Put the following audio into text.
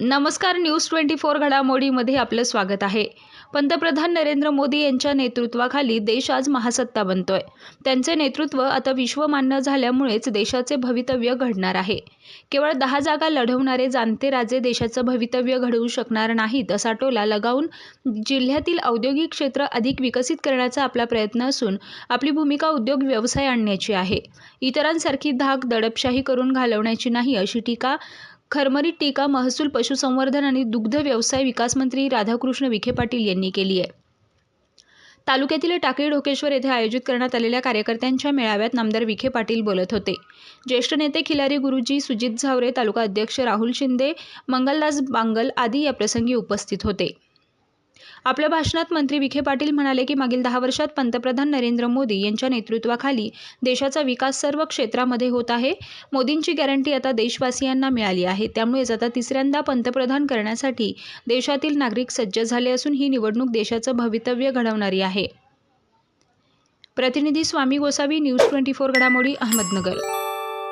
नमस्कार news twenty four घडामोडीमध्ये आपलं स्वागत आहे. पंतप्रधान नरेंद्र मोदी यांच्या नेतृत्वाखाली देश आज महासत्ता बनतोय. त्यांचे नेतृत्व आता विश्वमान्य झाल्यामुळेच देशाचे भवितव्य घडणार आहे. केवळ दहा जागा लढवणारे जाणते राजे देशाचं भवितव्य घडवू शकणार नाहीत असा टोला लगावून जिल्ह्यातील औद्योगिक क्षेत्र अधिक विकसित करण्याचा आपला प्रयत्न असून आपली भूमिका उद्योग व्यवसाय आणण्याची आहे. इतरांसारखी धाक दडपशाही करून घालवण्याची नाही अशी टीका खरमरीत टीका महसूल पशुसंवर्धन आणि दुग्ध व्यवसाय विकास मंत्री राधाकृष्ण विखे पाटील यांनी केली आहे. तालुक्यातील टाकळी ढोकेश्वर येथे आयोजित करण्यात आलेल्या कार्यकर्त्यांच्या मेळाव्यात नामदार विखे पाटील बोलत होते. ज्येष्ठ नेते खिलारी गुरुजी सुजित झावरे तालुका अध्यक्ष राहुल शिंदे मंगलदास बांगल आदी या प्रसंगी उपस्थित होते. आपल्या भाषणात मंत्री विखे पाटील म्हणाले की मागील दहा वर्षात पंतप्रधान नरेंद्र मोदी यांच्या नेतृत्वाखाली देशाचा विकास सर्व क्षेत्रामध्ये होत आहे. मोदींची गॅरंटी आता देशवासियांना मिळाली आहे. त्यामुळेच आता तिसऱ्यांदा पंतप्रधान करण्यासाठी देशातील नागरिक सज्ज झाले असून ही निवडणूक देशाचं भवितव्य घडवणारी आहे. प्रतिनिधी स्वामी गोसावी न्यूज ट्वेंटी फोर घडामोडी अहमदनगर.